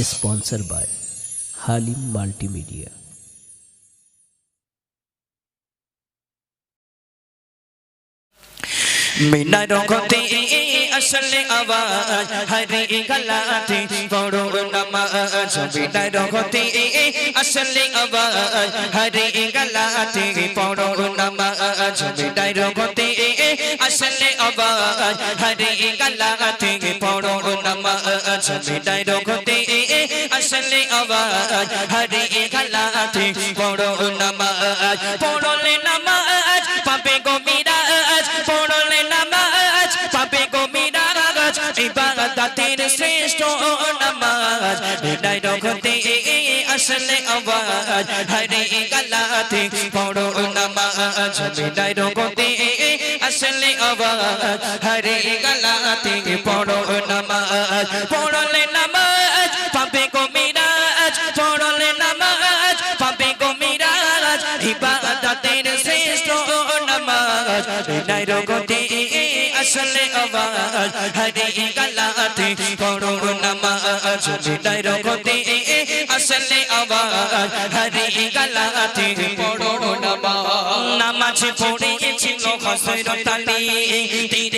Sponsor by Halim multimedia বিনা রঘতে আসলে আওয়াজ, হরে গলাতে পড়ো নামাজ। বিনা রঘতে আসলে আওয়াজ, হরে গলাতে পড়ো নামাজ। বিনা রঘতে আসলে আওয়াজ, হরে গলাতে পড়ো নামাজ। বিনা রঘতে আসলে আওয়াজ, হরে গলাতে পড়ো নামাজ। শ্রেষ্ঠ নামাজ হৃদয় রঘতে আসলে আওয়াজ, হরে গলাতে পড়ো নামাজ হৃদয় রঘতে আসলে আওয়াজ, হরে গলাতে পড়ো নামাজ। পড়লে নামাজ, পাবে গো মিরাজ, পড়লে নামাজ, পাবে গো মিরাজ, ইবাদতের শ্রেষ্ঠ নামাজ হৃদয় রঘতে আসলে আওয়াজ, হরে নামাজ হৃদয় রঘতে আসলে আওয়াজ হরে গলাতে পড়ো নামাজ নামাজ পড়েছিল হসরত আলী। তীরে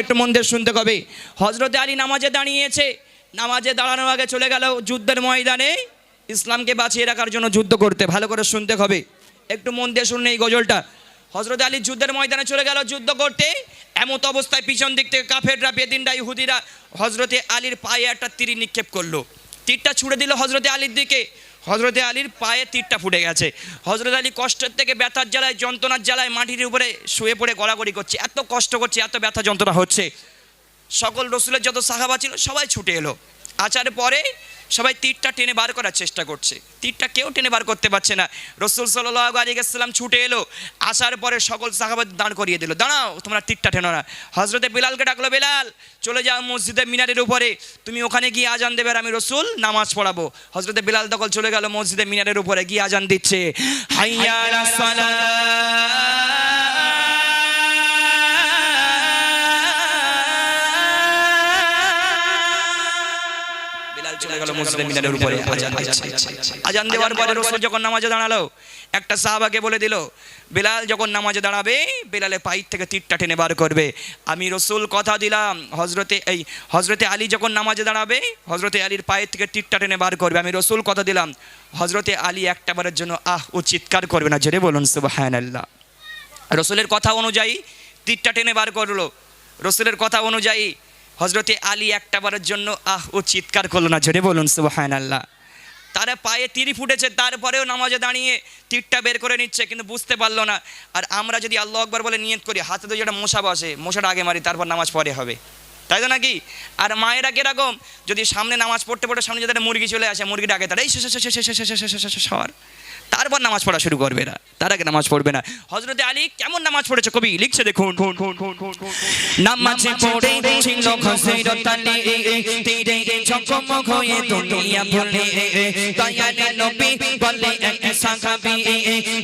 একটু মন দিয়ে শুনতে হবে হযরত আলী নামাজে দাঁড়িয়েছে, নামাজে দাঁড়ানোর আগে চলে গেল যুদ্ধের ময়দানে। ইসলামকে বাঁচিয়ে রাখার জন্য যুদ্ধ করতে, ভালো করে শুনতে হবে একটু মন দিয়ে শুনুন এই গজলটা। হজরত আলী যুদ্ধের ময়দানে চলে গেল, যুদ্ধ করতে। এমত অবস্থায় পিছন দিক থেকে কাফেররা, বেদিনরা, ইহুদিরা হজরতে আলীর পায়ে একটা তীর নিক্ষেপ করল। তীরটা ছুড়ে দিল হজরতে আলীর দিকে। হজরতে আলীর পায়ে তীরটা ফুটে গেছে। হজরত আলী কষ্টের থেকে ব্যথার জ্বালায়, যন্ত্রণার জ্বালায় মাটির উপরে শুয়ে পড়ে গড়াগড়ি করছে। এত কষ্ট করছে, এত ব্যথা যন্ত্রণা হচ্ছে। সকল রসুলের যত সাহাবা ছিল, সবাই ছুটে এলো। আচার পরে সবাই তীরটা টেনে বার করার চেষ্টা করছে। তীরটা কেউ টেনে বার করতে পারছে না। রসুল সাল্লাহ আলিয়াল্লাম ছুটে এলো। আসার পরে সকল সাহাবাদ দাঁড় করিয়ে দিল। দাঁড়াও, তোমরা তীরটা টেনো না। হজরতে বেলালকে ডাকলো, বেলাল, চলে যাও মসজিদের মিনারের উপরে। তুমি ওখানে গিয়ে আজান দেবে আর আমি রসুল নামাজ পড়াবো। হজরতে বেলাল দখল চলে গেল মসজিদের মিনারের উপরে, গিয়ে আজান দিচ্ছে। হাইয়া গেল মুসলিম মিনারের উপরে আজান দিচ্ছে আজান দেওয়ার পরে রসুল যখন নামাজে দাঁড়াল একটা সাহাবাকে বলে দিল বেলাল যখন নামাজে দাঁড়াবে বেলালে পাইর থেকে তীরটা টেনে বার করবে। আমি রসুল কথা দিলাম হজরতে এই হজরতে আলী যখন নামাজে দাঁড়াবে হজরতে আলীর পায়ের থেকে তীরটা টেনে বার করবে। আমি রসুল কথা দিলাম হজরতে আলী একটা বারের জন্য আহ ও চিৎকার করবে না জেরে বলুন সুবাহান আল্লাহ রসুলের কথা অনুযায়ী তীরটা টেনে বার করল। রসুলের কথা অনুযায়ী হজরতে আলী একটা বারের জন্য আহ ও চিৎকার করল না ঝেড়ে বলুন সুবাহান আল্লাহ তারা পায়ে তিরি ফুটেছে তারপরেও নামাজে দাঁড়িয়ে তীরটা বের করে নিচ্ছে কিন্তু বুঝতে পারল না আর আমরা যদি আল্লাহ আকবর বলে নিয়ত করি হাতে তো যেটা মশা বসে মশাটা আগে মারি তারপর নামাজ পরে হবে তাই তো নাকি আর মায়েরা কীরকম যদি সামনে নামাজ পড়তে পড়তে সামনে যাদের মুরগি চলে আসে মুরগিটা আগে তারা এই সর তারপর নামাজ পড়া শুরু করবে না। তার আগে নামাজ পড়বে না। হজরতে আলী কেমন নামাজ পড়েছে কবি? লিখছে দেখুন। নামাজ পড়ে ছিল খসিরত আলী তীরে ঝকমক হয়ে দুনিয়া ভুলে দয়ালে নবী বলে এক সাহাবী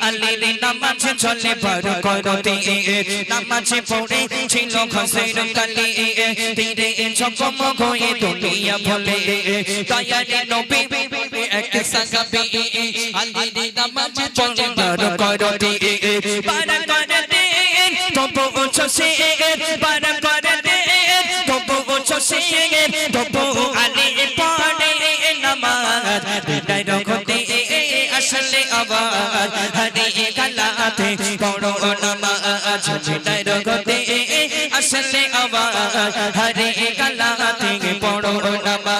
আলীর নামাজ চলে বার করতে। নামাজ পড়ে ছিল খসিরত আলী তীরে ঝকমক হয়ে দুনিয়া ভুলে দয়ালে নবী এক সাহাবী আলীর নামাজ চলে বার করতে বার করতে তবু উচ্ছসে বার করতে তবু উচ্ছসে তবু আলী পড়ে নামাজ বিদায় রঘতে আসলে আওয়াজ হরে গালাতে পড়ো নামাজ বিদায় রঘতে আসলে আওয়াজ হরে গালাতে পড়ো নামাজ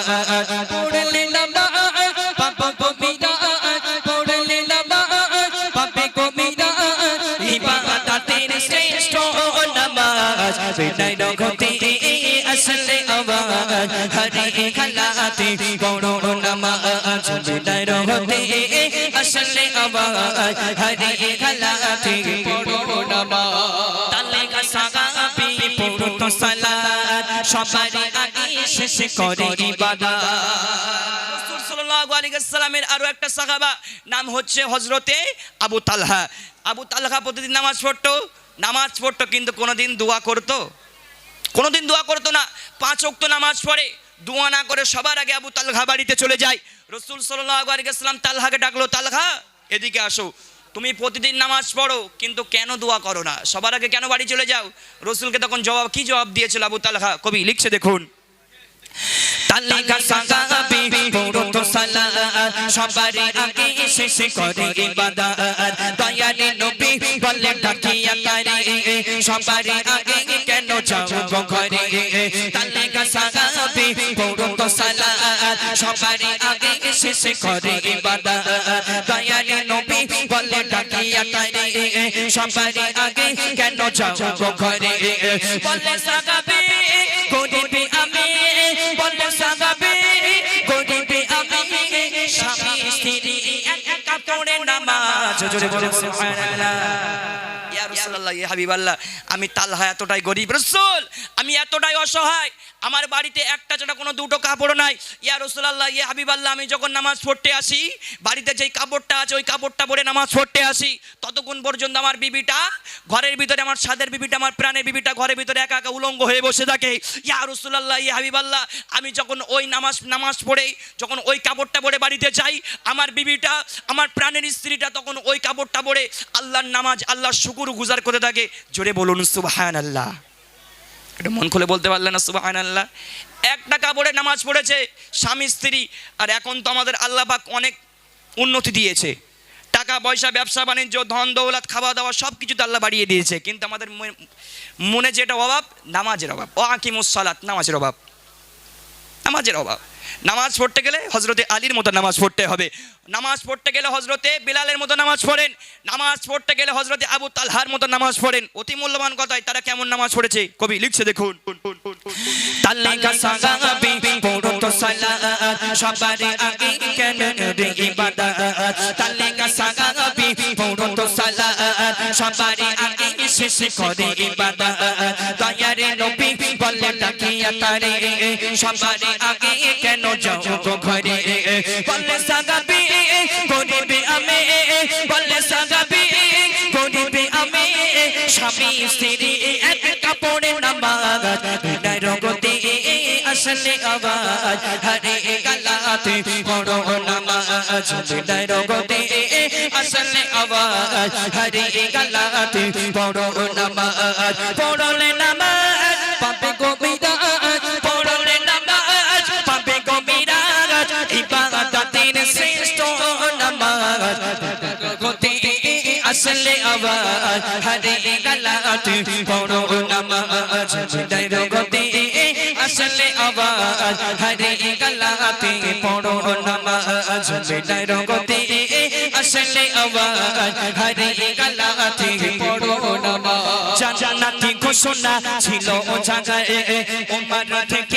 বিদায় রঘতে আসলে আওয়াজ হরে খালাতে পড়ো নামাজ বিদায় রঘতে আসলে আওয়াজ হরে খালাতে পড়ো নামাজ তালে গাছাগাপি পড়ো সালাত সবারই আগে শেষ করে ইবাদত রাসূল সাল্লাল্লাহু আরও একটা সাহাবা নাম হচ্ছে হজরতে আবু তালহা। আবু তালহা প্রতিদিন নামাজ পড়তো। নামাজ পড়তো কিন্তু কোনোদিন দোয়া করতো। কোনোদিন দোয়া করতো না। পাঁচ ওয়াক্ত নামাজ পড়ে, দোয়া না করে সবার আগে আবু তালহা বাড়িতে চলে যায়। রসুল ওয়াসাল্লাম তালহাকে ডাকলো, তালহা, এদিকে আসো। তুমি প্রতিদিন নামাজ পড়ো, কিন্তু কেন দোয়া করো না? সবার আগে কেন বাড়ি চলে যাও? রসুলকে তখন জবাব, কি জবাব দিয়েছিল আবু তালহা? কবি, লিখছে দেখুন। তালে গাছাগাপি পড়ো তো সালাত, সবারই আগে শেষ করে ইবাদত। দয়ালে নবী বলে ডাকিয়া তারে, সবারই আগে কেন যাও গো ঘরে? তালে গাছাগাপি পড়ো তো সালাত, সবারই আগে শেষ করে ইবাদত। দয়ালে নবী বলে ডাকিয়া তারে, সবারই আগে কেন যাও গো ঘরে? বলে সাগাবি হাবিবাল্লাহ আমি তালহা এতটাই গরিব রসুল আমি এতটাই অসহায় আমার বাড়িতে একটা ছাড়া কোনো দুটো কাপড় নাই। ইয়া রসুলাল্লাহ, ইয়া হাবিবাল্লাহ, আমি যখন নামাজ পড়তে আসি, বাড়িতে যেই কাপড়টা আছে, ওই কাপড়টা পরে নামাজ পড়তে আসি। ততক্ষণ পর্যন্ত আমার বিবিটা ঘরের ভিতরে, আমার সাদের বিবিটা, আমার প্রাণের বিবিটা ঘরের ভিতরে একা একা উলঙ্গ হয়ে বসে থাকে। ইয়া রসুলাল্লাহ, ইয়া হাবিবাল্লাহ, আমি যখন ওই নামাজ নামাজ পড়ে, যখন ওই কাপড়টা পরে বাড়িতে যাই, আমার বিবিটা, আমার প্রাণের স্ত্রীটা তখন ওই কাপড়টা পরে আল্লাহর নামাজ, আল্লাহর শুকুর গুজার করে থাকে। জোরে বলুন সুবাহান আল্লাহ এটা মন খুলে বলতে পারলে না সুবাহান আল্লাহ একটা কাপড়ে নামাজ পড়েছে স্বামী, স্ত্রী, আর এখন তো আমাদের আল্লাহ পাক অনেক উন্নতি দিয়েছে। টাকা পয়সা, ব্যবসা, বাণিজ্য, ধন, দৌলত খাওয়া দাওয়া সব কিছু তো আল্লাহ বাড়িয়ে দিয়েছে। কিন্তু আমাদের মনে যেটা অভাব, নামাজের অভাব। ও আকিমুসালাত নামাজের অভাব। নামাজের অভাব। নামাজ পড়তে গেলে হজরতে আলীর মতো নামাজ পড়তে হবে। নামাজ পড়তে গেলে হজরতে বিলালের মতো নামাজ পড়েন। নামাজ পড়তে গেলে হজরতে আবু তালহার মতো নামাজ পড়েন। অতি মূল্যবান কথায় তারা কেমন নামাজ পড়েছে? কবি লিখছে দেখুন। সবারই আগে শেষ করে দয়ারে ডাকিয়া তারে সবারই আগে কেন যাও গো ঘরে? বলে সাগাবি, গরিবি আমি, বলে সাগাবি, গরিবি আমি। স্বামী, স্ত্রী, এক কাপড়ে নামাজ রগতে আসলে আওয়াজ। হরে গালাতে পড়ো নামাজ রগতে আসলে আওয়াজ। হরে গালাতে পড়ো নামাজ, পড়লে নামাজ গতে আসলে আওয়াজ হরে গালাতে পড়ো নামাজ বিদায় রগতে আসলে আওয়াজ হরে গালাতে পড়ো নামাজ বিদায় রগতে আসলে আওয়াজ হরে গালাতে পড়ো নামাজ জান্নাতি ঘোষণা ছিল জায়গায় ওমর থেকে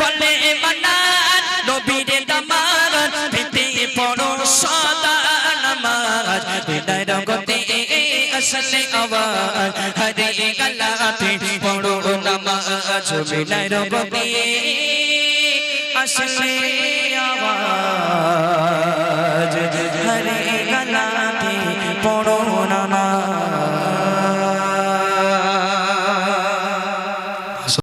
সদা নামাজ বিদায় রগতে আসলে আওয়াজ হরে গলাতে পড়ো নামাজ আসলে আওয়াজ হরে গলাতে পড়ো নামাজ